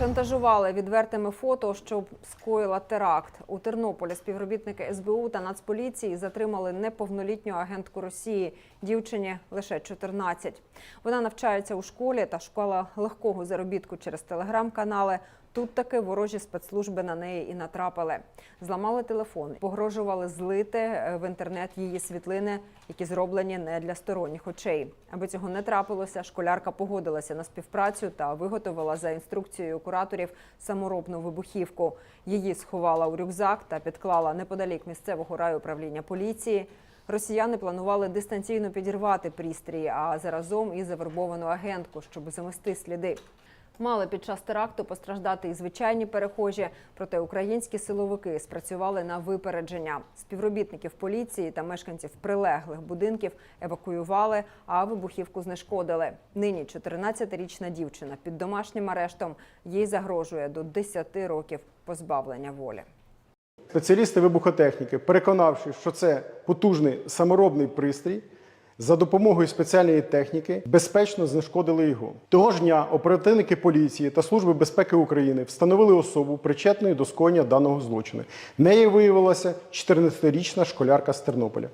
Шантажували відвертими фото, щоб скоїла теракт. У Тернополі співробітники СБУ та Нацполіції затримали неповнолітню агентку Росії. Дівчині лише 14. Вона навчається у школі та шукала легкого заробітку через телеграм-канали. Тут таки ворожі спецслужби на неї і натрапили. Зламали телефон, погрожували злити е, в інтернет її світлини, які зроблені не для сторонніх очей. Аби цього не трапилося, школярка погодилася на співпрацю та виготовила за інструкцією кураторів саморобну вибухівку. Її сховала у рюкзак та підклала неподалік місцевого райуправління поліції. Росіяни планували дистанційно підірвати пристрій, а заразом і завербовану агентку, щоб замести сліди. Мали під час теракту постраждати і звичайні перехожі, проте українські силовики спрацювали на випередження. Співробітників поліції та мешканців прилеглих будинків евакуювали, а вибухівку знешкодили. Нині 14-річна дівчина під домашнім арештом. Їй загрожує до 10 років позбавлення волі. Спеціалісти вибухотехніки, переконавши, що це потужний саморобний пристрій, за допомогою спеціальної техніки безпечно знешкодили його. Того ж дня оперативники поліції та Служби безпеки України встановили особу причетної до скоєння даного злочину. Нею виявилася 14-річна школярка з Тернополя.